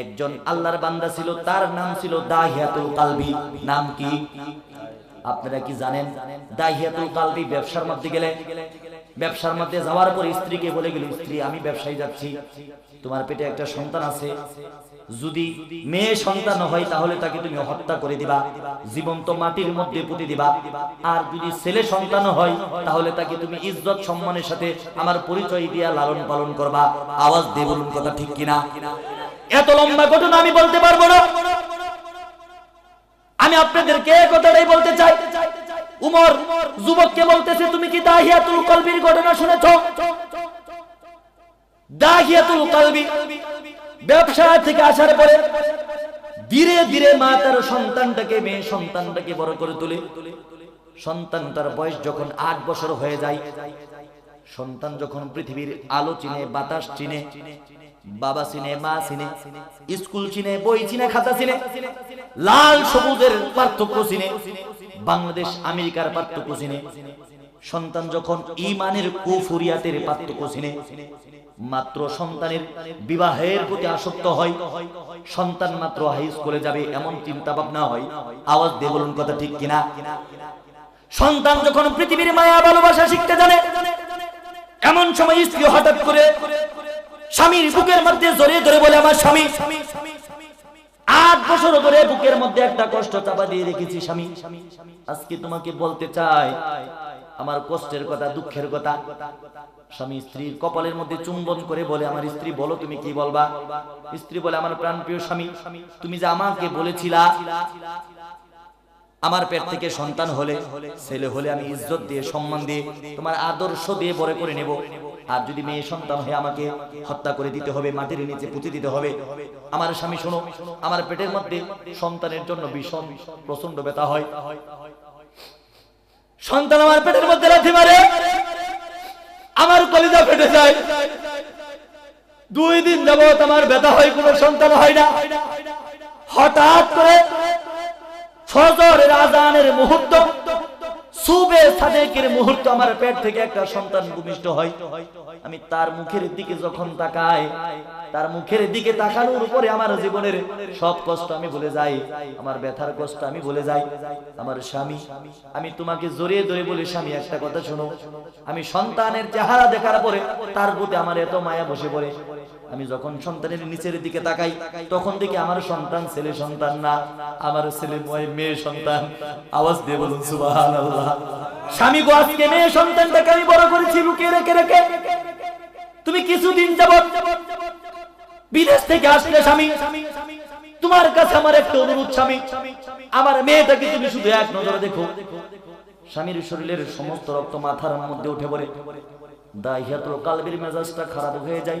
একজন আল্লাহর বান্দা ছিল, তার নাম ছিল দাহিয়াতুল কালবি। নাম কি? আপনারা কি জানেন? দাহিয়াতুল কালবি ব্যবসার মধ্যে গেলে, ব্যবসার মধ্যে যাওয়ার পর স্ত্রীকে বলে গেল, স্ত্রী, আমি ব্যবসায় যাচ্ছি। তোমার পেটে একটা সন্তান আছে। যদি মেয়ে সন্তান হয়, তাহলে তাকে তুমি হত্যা করে দিবা। জীবন্ত মাটির মধ্যে পুঁতে দিবা। আর যদি ছেলে সন্তান হয়, তাহলে তাকে তুমি ইজ্জত সম্মানের সাথে আমার পরিচয় দিয়া লালন পালন করবা। আওয়াজ দিয়ে বলুন কথা ঠিক কিনা? এত লম্বা ঘটনা আমি বলতে পারব না। আমি আপনাদেরকে কথাটাই বলতে চাই। উমর, যুবককে বলতেছে, তুমি কি দাহিয়াতুল কলবির ঘটনা শুনেছ? দাহিয়াতুল কলবি ব্যবসা থেকে আসার পরে ধীরে ধীরে মা তার সন্তানটাকে, মেয়ে সন্তানটাকে বড় করে তোলে। সন্তান তার বয়স যখন আট বছর হয়ে যায় সন্তান যখন পৃথিবীর আলো চিনে বাতাস চিনে বাবা চিনে মা চিনে স্কুল চিনে বই চিনে খাতা চিনে লাল সবুজের পার্থক্য চিনে বাংলাদেশ আমেরিকার পার্থক্য চিনে সন্তান যখন ইমানের কুফুরিয়াতের পার্থক্য চিনে মাত্র সন্তানের বিবাহের প্রতি আসক্ত হয় সন্তান মাত্র হাই স্কুলে যাবে এমন চিন্তা ভাবনা হয় আওয়াজ দিয়ে বলুন কথা ঠিক কিনা? সন্তান যখন পৃথিবীর মায়া ভালোবাসা শিখতে জানে এমন সময় স্ত্রী হঠাৎ করে স্বামীর বুকের মধ্যে জড়িয়ে ধরে বলে, আমার স্বামী, আট বছর ধরে বুকের মধ্যে একটা কষ্ট চাপা দিয়ে রেখেছি স্বামী। আজকে তোমাকে বলতে চাই, আমার কষ্টের কথা, দুঃখের কথা। স্বামী স্ত্রীর কপালের মধ্যে চুম্বন করে বলে, আমার স্ত্রী, বলো তুমি কি বলবা? স্ত্রী বলে, আমার প্রাণ প্রিয় স্বামী, তুমি যে আমাকে বলেছিলা আমার পেট থেকে সন্তান হলে, ছেলে হলে আমি ইজ্জত দিয়ে, সম্মান দিয়ে তোমার আদর্শ দিয়ে বড় করে নেব। আর যদি মেয়ে সন্তান হয়ে আমাকে হত্যা করে দিতে হবে, মাটির নিচে পুঁতে দিতে হবে, আমার স্বামী শোনো, আমার পেটের মধ্যে সন্তানের জন্য ভীষণ প্রচণ্ড ব্যথা হয়। সন্তান আমার পেটের মধ্যে লাথি মারে, আমার কলিজা ফেটে যায়। দুই দিন যাবত আমার ব্যথা হয়, কোনো সন্তান হয় না। হঠাৎ করে ফজরের আজানের মুহূর্ত, সুবে সাদেকের মুহূর্ত আমার পেট থেকে একটা সন্তান ভূমিষ্ঠ হয়। আমি তার মুখের দিকে যখন তাকাই, তার মুখের দিকে তাকানোর উপরে আমার জীবনের সব কষ্ট আমি ভুলে যাই, আমার ব্যথার কষ্ট আমি ভুলে যাই, আমার স্বামী। আমি তোমাকে জড়িয়ে ধরে বলি, স্বামী, একটা কথা শোনো। আমি সন্তানের চেহারা দেখার পরে তার প্রতি আমার এত মায়া বসে পড়ে। আমি যখন সন্তানের নিচের দিকে তাকাই, তখন দেখি আমার সন্তান ছেলে সন্তান না, আমার ছেলে ময় সন্তান। আওয়াজ দিয়ে বলুন আল্লাহ স্বামী গো, আজকে মেয়ে সন্তানটাকে আমি বড় করেছি, লুকিয়ে রেখে রেখে। তুমি কিছুদিন যাবত বিদেশ থেকে আসলে স্বামী। তোমার কাছে আমার একটা অনুরোধ, স্বামী। আমার মেয়েটাকে তুমি শুধু এক নজরে দেখো। স্বামীর শরীরের সমস্ত রক্ত মাথার মধ্যে উঠে পড়ে। দাহিয়াতুল কালবির মেজাজটা খারাপ হয়ে যায়।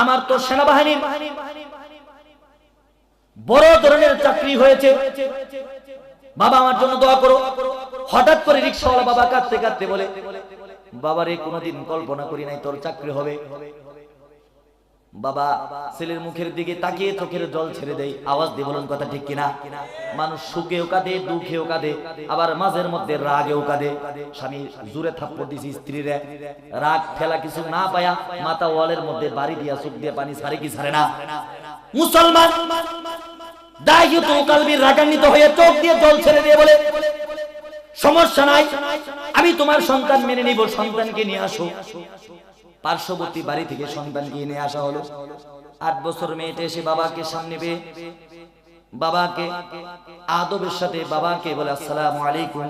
আমার তো সেনাবাহিনীর বড় ধরনের চাকরি হয়েছে। বাবা, আমার জন্য দোয়া করো। হঠাৎ করে রিক্সাওয়ালা বাবা কাঁদতে কাঁদতে বলে, বাবারে, কোনোদিন কল্পনা করি নাই তোর চাকরি হবে। বাবা, ছেলের মুখের দিকে তাকিয়ে চোখের জল ছেড়ে দেয়। আওয়াজ দিয়ে বলুন কথা ঠিক কিনা? মানুষ সুখেও কাঁদে, দুঃখেও কাঁদে, আবার মাঝের মধ্যে রাগেও কাঁদে। স্বামী জুড়ে থাপ্পড় দিছি স্ত্রীরে। রাগ ফেলা কিছু না পায়া মাথা ওয়ালের মধ্যে বাড়ি দিয়া চোখ দিয়ে পানি ছাড়ে কি ছাড়ে না? মুসলমান রাগান্বিত হয়ে চোখ দিয়ে জল ছেড়ে দিয়ে বলে, সমস্যা নাই, আমি তোমার সন্তান মেনে নিব, সন্তানকে নিয়ে আসো। পার্শ্ববর্তী বাড়ি থেকে সন্তানকে নিয়ে আসা হলো। আট বছর মেয়েটা এসে বাবাকে সামনে পেয়ে বাবাকে, আদবের সাথে বাবাকে বলে, আসসালামু আলাইকুম।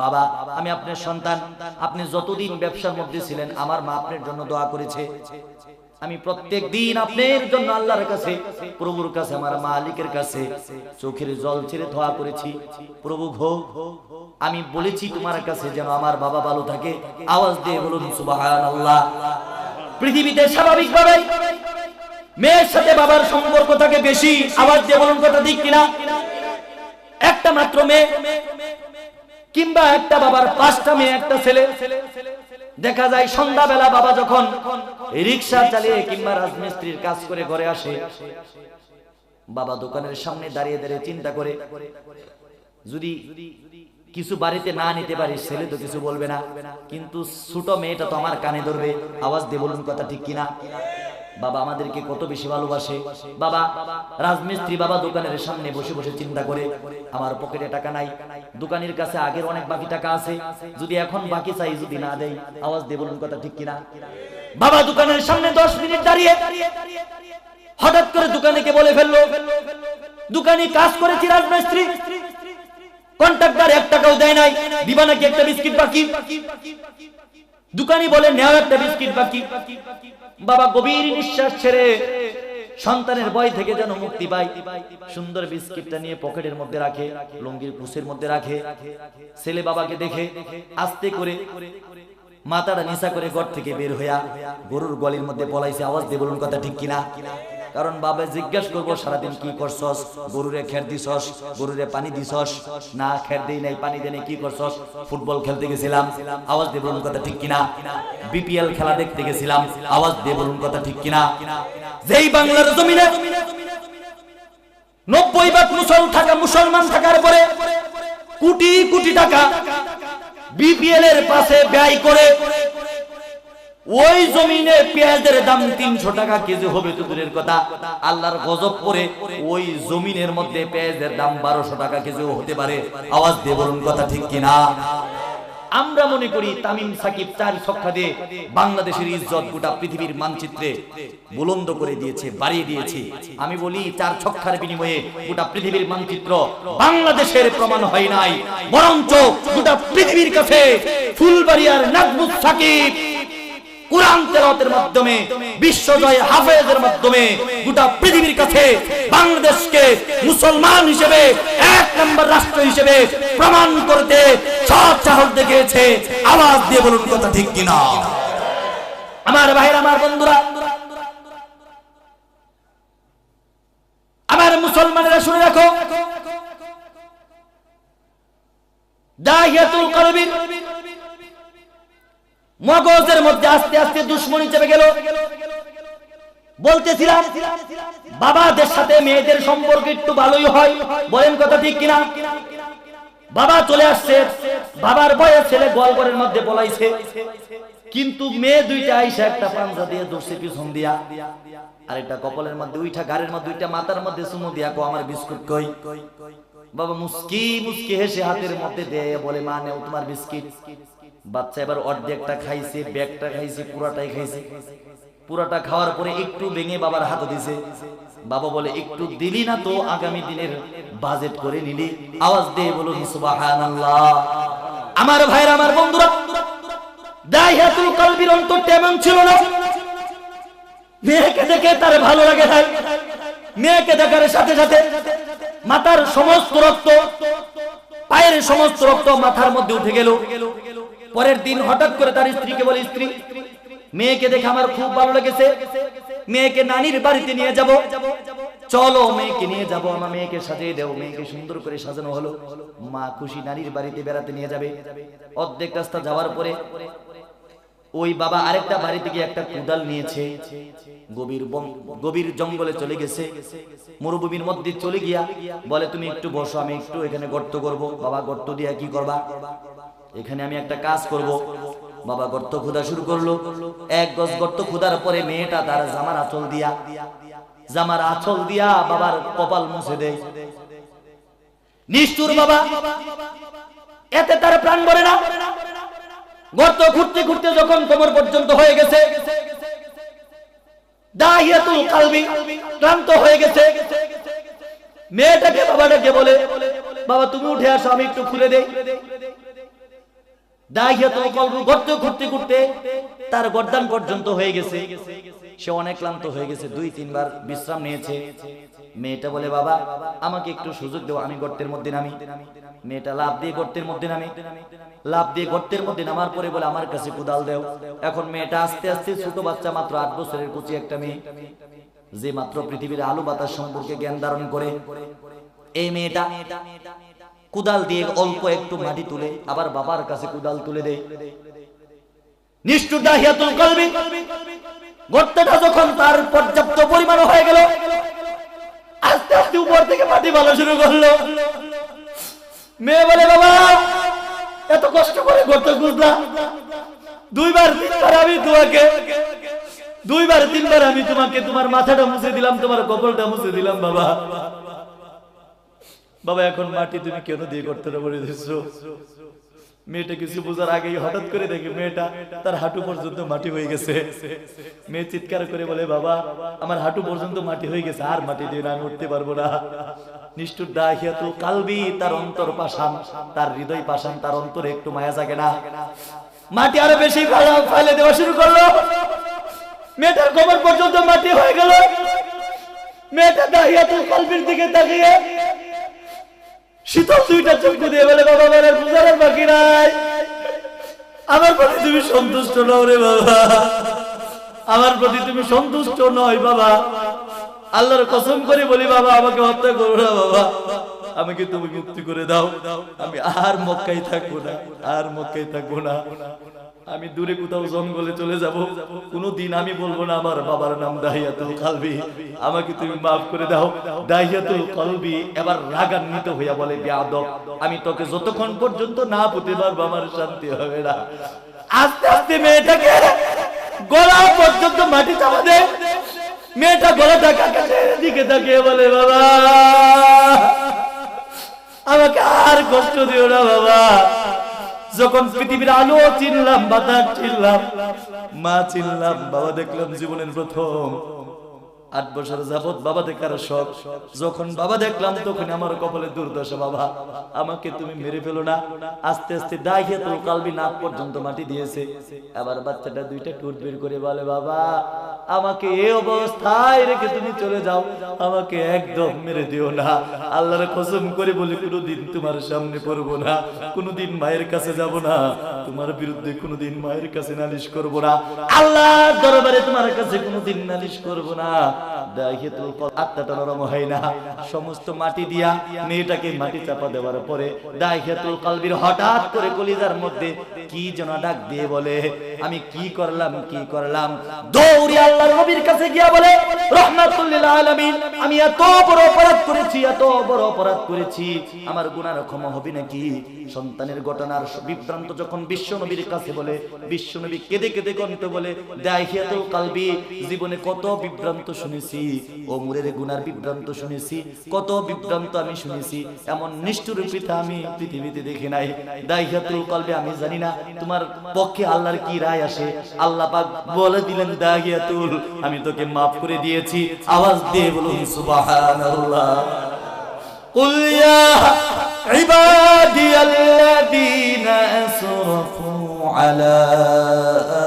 বাবা, আমি আপনার সন্তান। আপনি যতদিন ব্যবসার মধ্যে ছিলেন, আমার মা আপনার জন্য দোয়া করেছে। আমি প্রত্যেক দিন আপনার জন্য আল্লাহর কাছে, প্রভুর কাছে, আমার মালিকের কাছে চোখের জল ছেড়ে ধোয়া করেছি। প্রভু ঘো আমি বলেছি তোমার কাছে যেন আমার বাবা ভালো থাকে। আওয়াজ দিয়ে বলুন, সুবহানাল্লাহ। পৃথিবীতে স্বাভাবিকভাবে মেয়ের সাথে বাবার সম্পর্ক থাকে বেশি। আওয়াজ দিয়ে বলুন, কথা ঠিক কিনা? একটা মাত্র মেয়ে কিংবা একটা বাবার পাঁচটা মেয়ে, একটা ছেলে। দেখা যায় সন্ধ্যাবেলা বাবা যখন রিক্সা চালিয়ে কিংবা রাজমিস্ত্রির কাজ করে ঘরে আসে, বাবা দোকানের সামনে দাঁড়িয়ে দাঁড়িয়ে চিন্তা করে, যদি কিছু বাড়িতে না নিতে পারি, ছেলে তো কিছু বলবে না, কিন্তু ছোট মেয়েটা তো আমার কানে ধরবে, আওয়াজ দিয়ে বলুন কথা ঠিক কিনা? বাবা আমাদেরকে কত বেশি ভালোবাসে। বাবা, রাজমিস্ত্রি বাবা দোকানের সামনে বসে বসে চিন্তা করে, আমার পকেটে টাকা নাই, দোকানের কাছে আগের অনেক বাকি টাকা আছে, যদি এখন বাকি চাই, যদি না দেই, আওয়াজ দিয়ে বলুন কথা ঠিক কিনা? বাবা দোকানের সামনে দশ মিনিট দাঁড়িয়ে, হঠাৎ করে দোকানে কে বলে ফেলল, দোকানে কাজ করেছি রাজমিস্ত্রি, কন্ট্রাক্টর এক টাকাও দেয় নাই, দিবা নাকি একটা বিস্কিট বাকি? দোকানি বলে, নেও একটা বিস্কিট বাকি। বাবা গভীর নিঃশ্বাস ছেড়ে সন্তানের বয় থেকে যেন মুক্তি পায়। সুন্দর বিস্কিটটা নিয়ে পকেটের মধ্যে রাখে, লুঙ্গির কুশের মধ্যে রাখে। ছেলে বাবাকে দেখে আস্তে করে মাথাটা নিচা করে ঘর থেকে বের হইয়া গরুর গলির মধ্যে পলাইছে। আওয়াজ দিয়ে বলুন কথা ঠিক কিনা? কারণ বাবা জিজ্ঞেস করব, সারাদিন কি করছস? গরুরে খের দিছস? গরুরে পানি দিছস? না, খের দেই নাই, পানি দেনে কি করছস? ফুটবল খেলতে গেছিলাম। আওয়াজ দিয়ে বলুন কথা ঠিক কিনা? বিপিএল খেলা দেখতে গেছিলাম। আওয়াজ দিয়ে বলুন কথা ঠিক কিনা? যেই বাংলার জমিনে নব্বই ভাগ মুসল থাকা, মুসলমান থাকার পরে কোটি কোটি টাকা বিপিএল এর পাশে ব্যয় করে ওই জমিনে পেঁয়াজের দাম তিনশো টাকা কেজি হবে তো দূরের কথা। আল্লাহর গজব করে ওই জমিনের মধ্যে পেঁয়াজের দাম বারোশো টাকা কেজিও হতে পারে। আওয়াজ দিয়ে বলুন কথা ঠিক কিনা? আমরা মনে করি তামিম সাকিব চার ছক্কা দিয়ে বাংলাদেশের ইজ্জত গোটা পৃথিবীর মানচিত্রে বুলন্দ করে দিয়েছে, বাড়িয়ে দিয়েছে। আমি বলি চার ছক্কার বিনিময়ে গোটা পৃথিবীর মানচিত্র বাংলাদেশের প্রমাণ হয় নাই। বরঞ্চ গোটা পৃথিবীর কাছে ফুলবাড়িয়ার নাজমুস সাকিব কোরআন তেলাওয়াতের মাধ্যমে, বিশ্বজয় হাফেজের মাধ্যমে গোটা পৃথিবীর কাছে বাংলাদেশকে মুসলমান হিসেবে, এক নম্বর রাষ্ট্র হিসেবে প্রমাণ করতে সৎ সাহস দেখিয়েছে। আওয়াজ দিয়ে বলুন কথা ঠিক কিনা? আমার ভাইয়ের, আমার বন্ধুরা, আমার মুসলমানেরা শুনে রাখো। দাহিয়াতুল কলবির মগজের মধ্যে আস্তে আস্তে দুশ্মনী চেপে গেল। বলতেছিলাম, বাবাদের সাথে মেয়েদের সম্পর্ক একটু ভালোই হয়, বলেন কথা ঠিক কিনা? বাবা চলে আসছে, বাবার বয়স ছেলে গোয়ালঘরের মধ্যে বলাইছে কিন্তু মেয়ে দুইটা আইসা একটা পাঞ্জা দিয়ে দর্শে পিছন দিয়া। আরেকটা কপালের মধ্যে উইঠা গাড়ির মধ্যে উইটা মাথার মধ্যে চুমু দিয়া কো আমার বিস্কুট কই? বাবা মুস্কি মুস্কি হেসে হাতের মধ্যে দেয়, বলে, মা, নেও তোমার বিস্কিট। বাচ্চা এবার অর্ধেকটা খাইছে, ব্যাগটা খাইছে, পুরাটাই খাইছে। পুরাটা খাওয়ার পরে একটু ভেঙে বাবার হাতে দিছে। বাবা বলে, একটু দিলি না তো আগামী দিনের বাজেট করে নিলি। আওয়াজ দিয়ে বলুন সুবহানাল্লাহ। আমার ভাইরা আমার বন্ধুরা, দাইহাতুল কলবির অন্তরটা এমন ছিল না। মেয়েকে দেখে তার ভালো লাগে নাই। মেয়েকে দেখার সাথে সাথে মাথার সমস্ত রক্ত, পায়ের সমস্ত রক্ত মাথার মধ্যে উঠে গেল। পরের দিন হঠাৎ করে তার স্ত্রীকে বলে, স্ত্রী, মেয়েকে দেখে আমার খুব ভালো লেগেছে। মেয়েকে নানির বাড়িতে নিয়ে যাব। চলো, মেয়েকে নিয়ে যাব। আমার মেয়েকে সাজিয়ে দেও। মেয়েকে সুন্দর করে সাজানো হলো। মা খুশি নানির বাড়িতে বেড়াতে নিয়ে যাবে। অর্ধেক রাস্তা যাওয়ার পরে ওই বাবা আরেকটা বাড়ি থেকে একটা কুদাল নিয়েছে। গভীর গভীর জঙ্গলে চলে গেছে। মরুভূমির মধ্যে চলে গিয়া বলে, তুমি একটু বসো, আমি একটু এখানে গর্ত করব। বাবা, গর্ত দিয়া কি করবা? এখানে আমি একটা কাজ করব। বাবা গর্ত খোদা শুরু করল। এক গজ গর্ত খোদার পরে মেয়েটা তার জামার আঁচল দিয়া জামার আঁচল দিয়া বাবার কপাল মুছে দেয়। বাবা, এতে তার প্রাণ ভরে না। গর্ত খুঁড়তে খুঁড়তে যখন কোমর পর্যন্ত হয়ে গেছে ক্লান্ত হয়ে গেছে। মেয়েটাকে বাবাটাকে বলে, বাবা, তুমি উঠে আসো, আমি একটু খুলে দেই। খুঁড়তে তার গর্দান পর্যন্ত হয়ে গেছে। সে অনেক ক্লান্ত হয়ে গেছে, দুই, তিনবার বিশ্রাম নিয়েছে। মেয়েটা বলে, বাবা, আমাকে একটু সুযোগ আমি গর্তের মধ্যে নামি। মেয়েটা লাভ দিয়ে গর্তের মধ্যে নামে। লাভ দিয়ে গর্তের মধ্যে নামার পরে বলে, আমার কাছে কুদাল দেও। এখন মেয়েটা আস্তে আস্তে ছোট বাচ্চা, মাত্র আট বছরের কুচি একটা মেয়ে, যে মাত্র পৃথিবীর আলু বাতাস সম্পর্কে জ্ঞান ধারণ করে। এই মেয়েটা কুদাল দিয়ে অল্প একটু মাটি তুলে, আবার বাবার কাছে কুদাল তুলে যখন তার পর্যাপ্ত পরিমাণ হয়ে গেল, আস্তে আস্তে উপর থেকে মাটি ভালো শুরু করল। মেয়ে বলে, বাবা, এত কষ্ট করে গর্ত দুইবার, তিনবার আমি তোমাকে, দুইবার, তিনবার আমি তোমাকে, তোমার মাথাটা মুছে দিলাম, তোমার কপালটা মুছে দিলাম, বাবা। বাবা, এখন মাটি তুমি কেন দিয়ে করতে বলে দিচ্ছ মেয়েটা কিছু বোঝার আগেই হঠাৎ করে দেখে মেয়েটা তার হাঁটু পর্যন্ত মাটি হয়ে গেছে। মেয়ে চিৎকার করে বলে, বাবা, আমার হাঁটু পর্যন্ত মাটি হয়ে গেছে, আর মাটি দিয়ে আমি উঠতে পারব না। নিষ্ঠুর দাহিয়া তো কালবি তার অন্তর পাশান তার হৃদয় পাশান তার অন্তরে একটু মায়া জাগে না। মাটি আরও বেশি ফেলে দেওয়া শুরু করল। মেয়েটার কবর পর্যন্ত মাটি হয়ে গেল। মেয়েটা দাহিয়া তো কালবির দিকে তাকিয়ে শীতল দুইটা চক্ষু দিয়ে বলে, বাবা, আমার বুঝানোর বাকি নাই। আমার প্রতি তুমি সন্তুষ্ট নও রে বাবা। আমার প্রতি তুমি সন্তুষ্ট নয় বাবা। আল্লাহর কসম করে বলি, বাবা, আমাকে হত্যা করো না বাবা। আমাকে তুমি মুক্তি করে দাও? আমি আর মক্কাই থাকব না, আর মক্কাই থাকব না। আমি দূরে কোথাও জঙ্গলে চলে যাব। কোনদিন আমি বলব না আমার বাবার নাম দাহিয়াতুল কালবি। আমাকে তুমি মাফ করে দাও। দাহিয়াতুল কলবি এবার রাগান্বিত হইয়া বলে, বেয়াদব, আমি তোকে যতক্ষণ পর্যন্ত না পুঁতে পারব আমার শান্তি হবে না। আস্তে আস্তে মেয়েটাকে গলা পর্যন্ত মাটি চাপা দে মেয়েটা গলাটা কাকাশের দিকে তাকিয়ে বলে, বাবা, আমাকে আর কষ্ট দিও না, বাবা। যখন পৃথিবীর আলো চিনলাম, বাতাস চিনলাম, মা চিনলাম, বাবা দেখলাম জীবনের প্রথম আট বছর যাবত বাবা দেখার শখ। যখন বাবা দেখলাম, তখন আমার কপালে দুর্দশা, বাবা, আমাকে তুমি মেরে ফেলো না। আস্তে আস্তে দাহিয়া তোর কালবি নাক পর্যন্ত মাটি দিয়েছে। আবার বাচ্চাটা দুইটা টুট বের করে বলে, বাবা আমাকে এই অবস্থায় রেখে তুমি চলে যাও। আমাকে একদম মেরে দিও না। আল্লাহর কসম করে বলি, কোনোদিন তোমার সামনে পড়ব না। কোনোদিন মায়ের কাছে যাব না। তোমার বিরুদ্ধে কোনোদিন মায়ের কাছে নালিশ করব না। আল্লাহর দরবারে তোমার কাছে কোনোদিন নালিশ করব না। দাহিয়াতুল কল আত্মাটা নরম হয় না। সমস্ত মাটি দিয়া মেয়েটাকে মাটি চাপা দেওয়ার পরে দাহিয়াতুল কলবির হঠাৎ করে কলিজার মধ্যে কি যেন ডাক দিয়ে বলে আমি কি করলাম কি করলাম? দৌড়ি আল্লাহর নবীর কাছে গিয়া বলে, রহমাতুল্লিল আলামিন, আমি এত বড় অপরাধ করেছি, এত বড় অপরাধ করেছি। আমার গুনার ক্ষমা হবে নাকি? সন্তানের ঘটনার বিভ্রান্ত যখন বিশ্ব নবীর কাছে বলে, বিশ্ব নবী কেঁদে কেঁদে কণ্ঠ বলে দাহিয়াতুল কালবি, জীবনে কত বিভ্রান্ত শুনেছি ও মুরের গুনার বিভ্রান্ত শুনেছি, কত বিভ্রান্ত আমি শুনেছি। এমন নিষ্ঠুর পিতা আমি পৃথিবীতে দেখি নাই। দাহিয়াতুল কালবি আমি জানি না। তোমার পক্ষে আল্লাহর কি রায় আসে আল্লাহ পাক বলে দিলেন দাহিয়াতুল আমি তোকে মাফ করে দিয়েছি আওয়াজ দিয়ে বলুন সুবহানাল্লাহ قل يا عبادي الذين أسرفوا على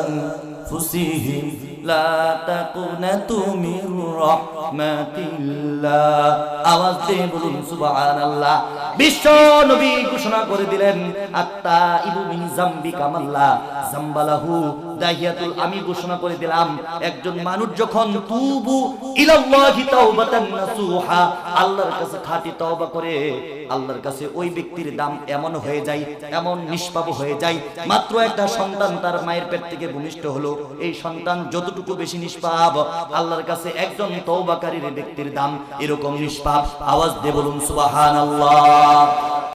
أنفسهم লা তাকুনাতু মির রাহমাতিল্লাহ। আওয়াজ দিয়ে বলুন বিশ্ব নবী ঘোষণা করে দিলেন আত্তা ইবু মিন জাম্বি কামাল্লাহ জাম্বালাহু দাহিয়াতুল আমি ঘোষণা করে দিলাম, একজন মানুষ যখন তুবু ইলাল্লাহি তাওবাতান নাসুহা, আল্লাহর কাছে খাঁটি তওবা করে, আল্লাহর কাছে ওই ব্যক্তির দাম এমন হয়ে যায়, এমন নিষ্পাপ হয়ে যায়, মাত্র একটা সন্তান তার মায়ের পেট থেকে ভূমিষ্ঠ হলো, এই সন্তান যতটুকু বেশি নিষ্পাপ, আল্লাহর কাছে একজন তওবাকারীর ব্যক্তির দাম এরকম নিষ্পাপ। আওয়াজ দিয়ে বলুন, সুবহানাল্লাহ।